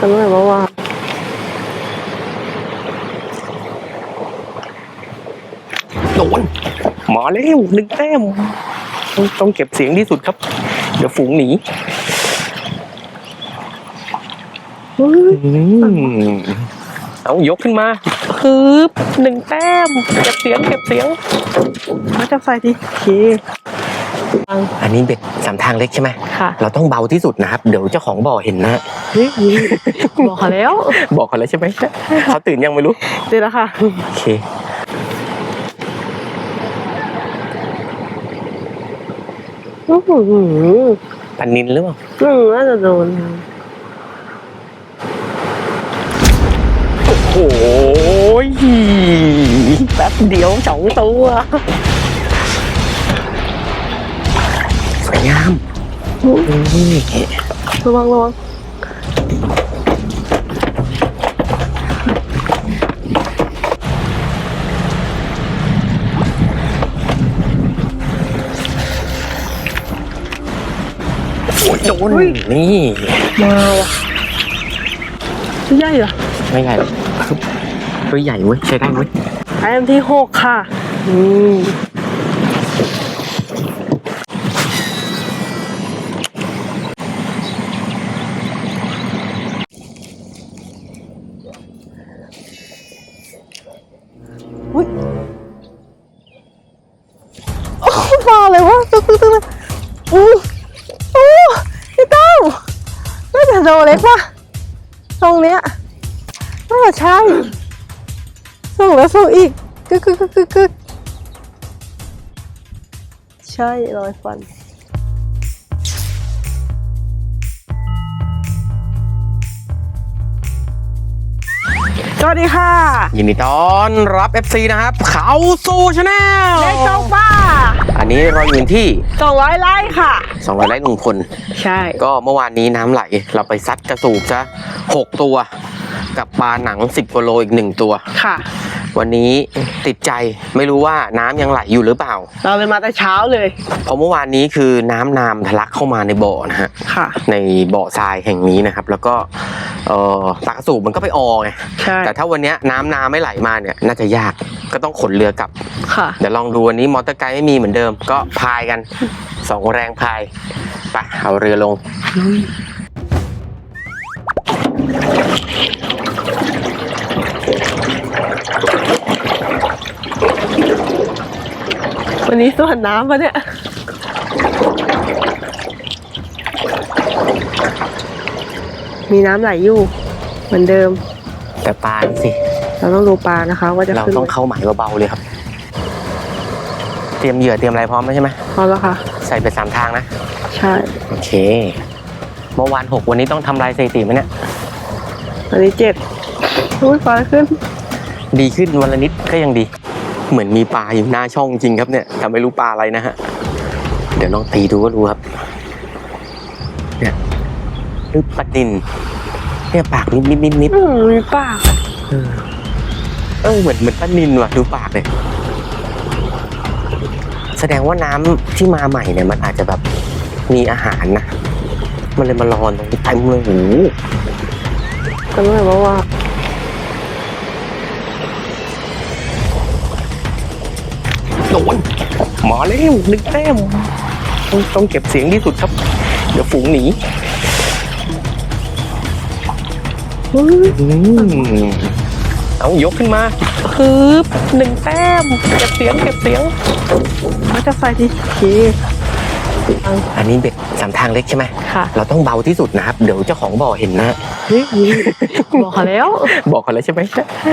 กันตั้งแต่เมื่อวานโดนมาแล้วหนึ่งแต้มต้องต้องเก็บเสียงที่สุดครับ เดี๋ยวฝูงหนีเฮ้ยอืมเอายกขึ้นมาฮึบหนึ่งแต้ม เก็บเสียงเก็บเสียงมาจับไฟดิโอเค อันนี้เบ็ดสามทางเล็กใช่ไหมค่ะ เราต้องเบาที่สุดนะครับ เดี๋ยวเจ้าของบ่อเห็นนะเฮ้ยบอกเขาแล้ว บอกเขาแล้วใช่ไหมเขาตื่นยังไม่รู้เดี๋ยวแล้วค่ะโอเคอื้อหือปันนินหรือเปล่าอืมน่าจะโดนโอ้ยแป๊บเดียวสองตัว สวยงามนี่ระวังระวังโอ้ยโดนนี่มาว่ะตัวใหญ่เหรอไม่ใหญ่หรอกตัวใหญ่เว้ยใช้ได้เว้ยไอเอ็มที่หกค่ะอืม ปะทรงเนี้ยน่าใช่ส่งแล้วส่งอีกกึกกึกกึกกึกกึกใช่รอยฟัน สวัสดีค่ะ ยินดีต้อนรับ FC นะครับ เขาสู่ชาแนลเล็กเจ้าป้าอันนี้เราอยู่ที่สองร้อยไร่ค่ะ 200ไร่ลุงพลใช่ ก็เมื่อวานนี้น้ำไหล เราไปซัดกระสูบซะ6ตัว กับปลาหนัง 10กิโลอีก 1 ตัวค่ะ วันนี้ติดใจไม่รู้ว่าน้ำยังไหลอยู่หรือเปล่า เราเลยมาแต่เช้าเลยเพราะเมื่อวานนี้คือน้ำนามทะลักเข้ามาในบ่อนะฮะ ค่ะ ในบ่อทรายแห่งนี้นะครับ แล้วก็เอ่อปลากระสูบมันก็ไปออไงใช่แต่ถ้าวันเนี้ยน้ำนาไม่ไหลมาเนี่ย น่าจะยากก็ต้องขนเรือกลับ ค่ะ เดี๋ยวลองดูวันนี้มอเตอร์ไกด์ไม่มีเหมือนเดิม ก็พายกันสองแรงพายไปเอาเรือลง วันนี้สวนน้ำปะเนี่ยมีน้ำไหลอยู่ เหมือนเดิม แต่ปลานี่สิ เราต้องดูปลานะคะ ว่าจะเราขึ้นต้องเข้าหมายเบาๆเลยครับ เตรียมเหยื่อเตรียมอะไรพร้อมแล้วใช่ไหมพอแล้วค่ะ ใส่ไปสามทางนะ ใช่ โอเค เมื่อวานหกวันนี้ต้องทำลายสถิติไหมเนี่ยอันนี้เจ็ดอุ้ยปลาขึ้น ดีขึ้นวันละนิดก็ยังดี เหมือนมีปลาอยู่หน้าช่องจริงครับเนี่ยแต่ไม่รู้ปลาอะไรนะฮะ เดี๋ยวลองตีดูก็รู้ครับ เนี่ยนึกปลาดินเนี่ยปากนิดนิดนิดนิดอืมมีปลาเออเออเหมือนเหมือนปลานินว่ะดูปากเลยแสดงว่าน้ำที่มาใหม่เนี่ยมันอาจจะแบบมีอาหารนะ มันเลยมารอนตรงนี้เต็มเลยโอ้โหกันตั้งแต่เมื่อวา โดนมาแล้วหนึ่งแต้มต้องต้องเก็บเสียงที่สุดครับ เดี๋ยวฝูงหนีเฮ้ยอืมเอายกขึ้นมาฮึบหนึ่งแต้ม เก็บเสียง เก็บเสียงมาจับไฟดิโอเคอันนี้เบ็ดสามทางเล็กใช่ไหมค่ะ เราต้องเบาที่สุดนะครับ เดี๋ยวเจ้าของบ่อเห็นนะเฮ้ยบอกเขาแล้ว บอกเขาแล้วใช่ไหม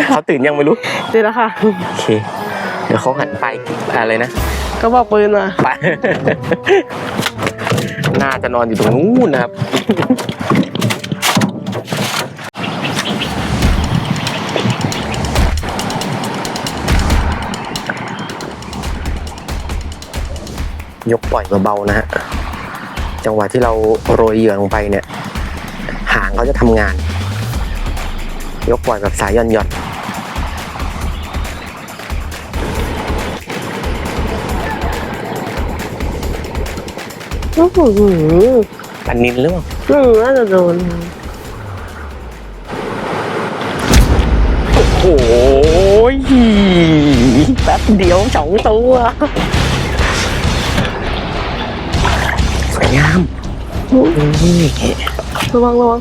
เขาตื่นยังไม่รู้เดี๋ยวแล้วค่ะโอเค เดี๋ยวเขาหันไปอะไรนะก็บอกปืนมาไปน่าจะนอนอยู่ตรงนู้นนะครับยกปล่อยเบาๆนะฮะ จังหวะที่เราโรยเหยื่อลงไปเนี่ย หางเขาจะทำงาน ยกปล่อยแบบสายหย่อนๆ อือหือปลานินหรือเปล่าอืมน่าจะโดนนะโอ้ยแป๊บเดียวสองตัวสวยงาม อุ้ระวังระวัง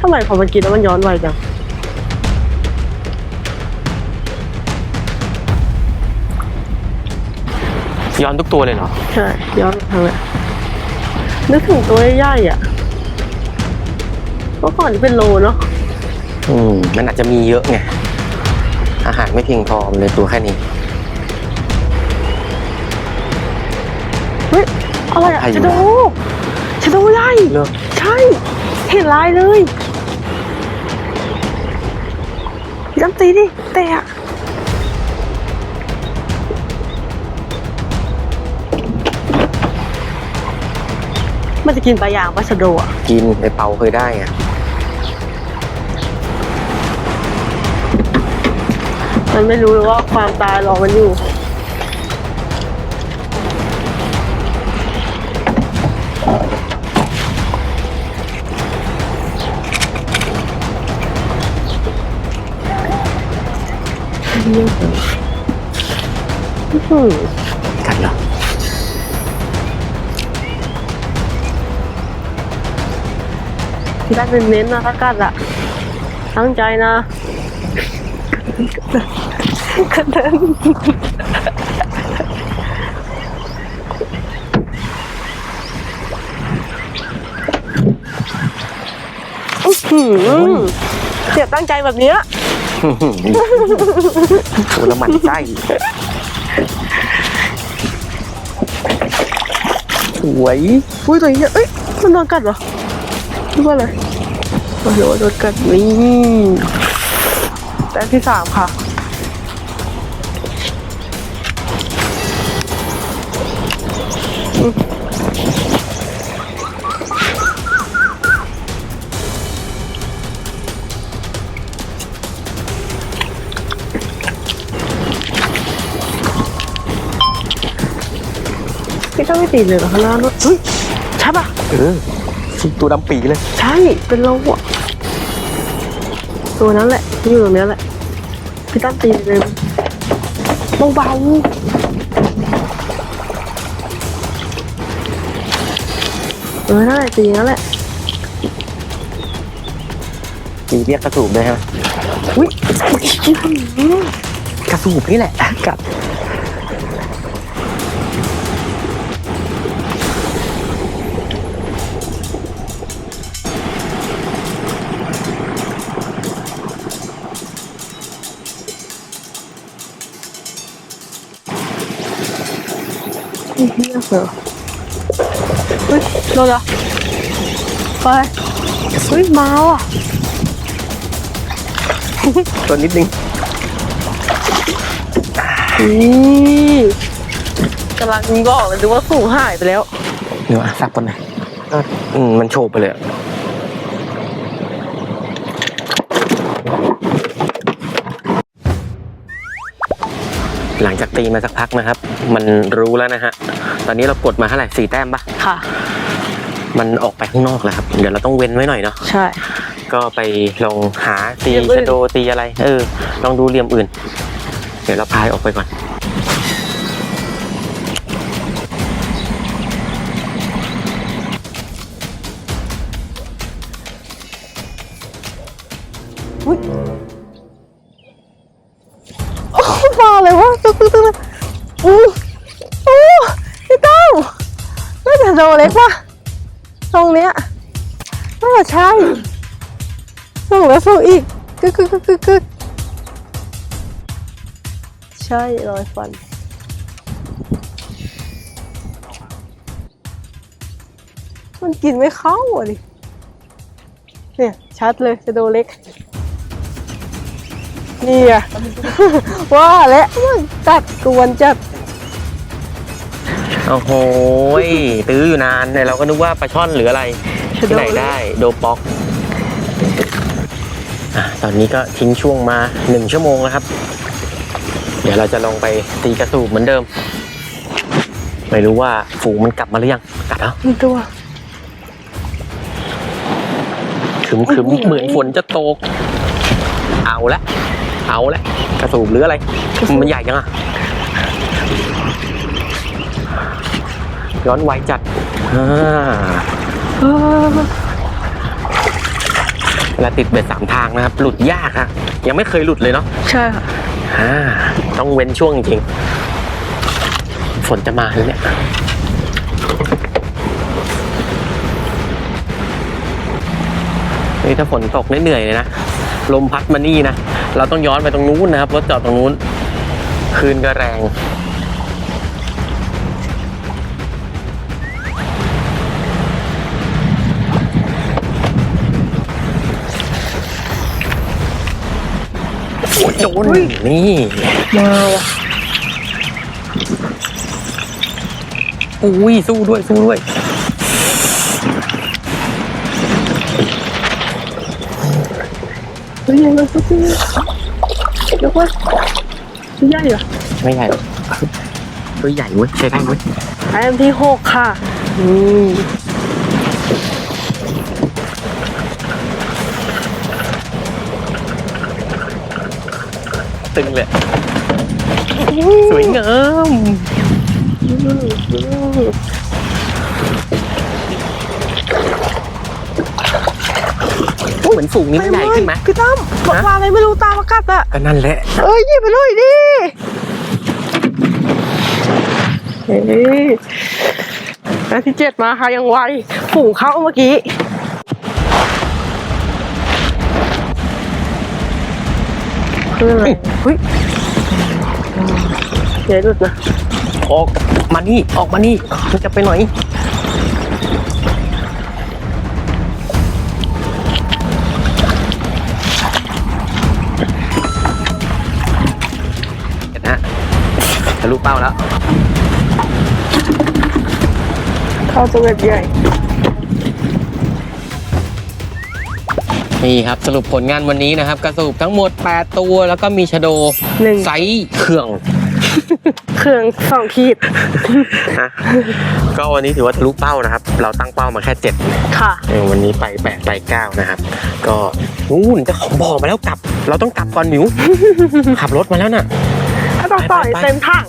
ทำไมพอมันกินแล้วมันย้อนไวจังย้อนทุกตัวเลยเหรอ ใช่ย้อนทางเลยนึกถึงตัวใหญ่ๆอะเมื่อก่อนนี่เป็นโลเนาะอืม มันอาจจะมีเยอะไง อาหารไม่เพียงพอมันเลยตัวแค่นี้ เฮ้ยอะไรอะใครอยู่ชะโดชะโดใหญ่เลิกใช่ เห็นลายเลยพี่น้ำตีดิเตะอะมันจะกินปลาย่างปลาชะโดอะกินไอเปาเคยได้ไงมันไม่รู้เลยว่าความตายรอมันอยู่ อื้อหือกันเหรอที่ได้เป็นเน้นนะถ้ากัดอะตั้งใจนะกระเด็นอื้อหือเสียตั้งใจแบบเนี้ย ตัวละหมันไส้สวยอุ้ยตัวนี้เอ้ยมันโดนกัดเหรอรู้ว่าอะไรโอ้โหโดนกัดนี่แต้มที่สามค่ะ พี่ต้องไม่ตีเลยเหรอข้างหน้ารถเฮ้ยใช่ปะเออตัวดำปีเลยใช่เป็นเราอะตัวนั้นแหละที่อยู่ตรงเนี้ยแหละพี่ตั้มตีเลยเบาๆเออนั่นแหละตีนั่นแหละมีเรียกกระสูบด้วยฮะอุ้ยกระสูบนี่แหละกัด เฮียเหรอเฮ้ยโดนเหรอไปเฮ้ยมาว่ะตัวนิดนึงนี่กำลังบอกเลยดูว่าสูงหายไปแล้ว เดี๋ยวอะสักคนหน่อยเอออืมมันโฉบไปเลยอะ ตีมาสักพักนะครับ มันรู้แล้วนะฮะ ตอนนี้เรากดมาเท่าไหร่สี่แต้มปะค่ะ มันออกไปข้างนอกแล้วครับ เดี๋ยวเราต้องเว้นไว้หน่อยเนาะ ใช่ ก็ไปลองหาตีเหลี่ยมอื่นชะโดตีอะไร เออ ลองดูเหลี่ยมอื่น เดี๋ยวเราพายออกไปก่อน ส่งแล้วส่งอีกกึกกึกกึกกึกกึกใช่รอยฟัน มันกินไม่เข้าอะดิ เนี่ย ชัดเลยจะโดเล็ก นี่อะว่าและมันกัดกวนจัดโอ้โหตื้ออยู่นานเนี่ยเราก็นึกว่าปลาช่อนหรืออะไร ที่ไหนได้โดป๊อกอะตอนนี้ก็ทิ้งช่วงมาหนึ่งชั่วโมงแล้วครับ เดี๋ยวเราจะลงไปตีกระสูบเหมือนเดิม ไม่รู้ว่าฝูงมันกลับมาหรือยังกลับแล้วมีตัวคึมคึมๆเหมือนฝนจะตก เอาละ เอาละ กระสูบหรืออะไร มันใหญ่ยังอะย้อนไวจัดอ่า เออเวลาติดเบ็ดสามทางนะครับ หลุดยากอะยังไม่เคยหลุดเลยเนาะใช่ค่ะอ่าต้องเว้นช่วงจริงๆฝนจะมาแล้วเนี่ยนี่ถ้าฝนตกนี่เหนื่อยเลยนะ ลมพัดมานี่นะ เราต้องย้อนไปตรงนู้นนะครับ รถจอดตรงนู้น คืนก็แรง โอ้ยโดนนี่มาว่ะอุ้ยสู้ด้วยสู้ด้วยเฮ้ยยังไงสักทียกว่าใหญ่เหรอไม่ใหญ่หรอกตัวใหญ่เว้ยใช้ได้เว้ยไอเอ็มที่หกค่ะอืม ตึงเลย สวยงามเหมือนฝูงนี้มันใหญ่ขึ้นไหมพี่ตั้มปลาอะไรไม่รู้ตามอากาศอะก็นั่นแหละ เอ้ยหยิบไปเลยดิเฮ้ยอันที่เจ็ดมาค่ะยังไวฝูงเข้าเมื่อกี้ คืออะไรเฮ้ยอย่าหลุดนะออกมานี่ออกมานี่มันจะไปไหนเห็นนะทะลุเป้าแล้ว เข้าตัวแบบใหญ่ นี่ครับสรุปผลงานวันนี้นะครับ กระสูบทั้งหมด 8 ตัวแล้วก็มีชะโดหนึ่ง ไซส์เครื่อง เครื่องสองขีดนะก็วันนี้ถือว่าทะลุเป้านะครับ เราตั้งเป้ามาแค่7ค่ะ เออวันนี้ไป8ไป9นะครับ ก็นู่นเจ้าของบ่อมาแล้วกลับ เราต้องกลับก่อนหมิว ขับรถมาแล้วน่ะถ้า ต้องต่อยไปไปเต็มถัง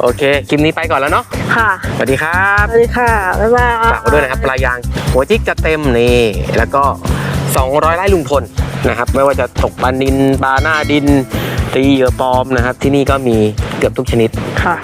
โอเค คลิปนี้ไปก่อนแล้วเนาะ ค่ะ สวัสดีครับ สวัสดีค่ะ บ๊ายบายฝากไว้ด้วยนะครับปลายาง หัวจิกจะเต็มนี่ แล้วก็ 200ไร่ลุงพลนะครับ ไม่ว่าจะตกปลานินปลาหน้าดินตีเหยื่อปลอมนะครับ ที่นี่ก็มีเกือบทุกชนิด ค่ะ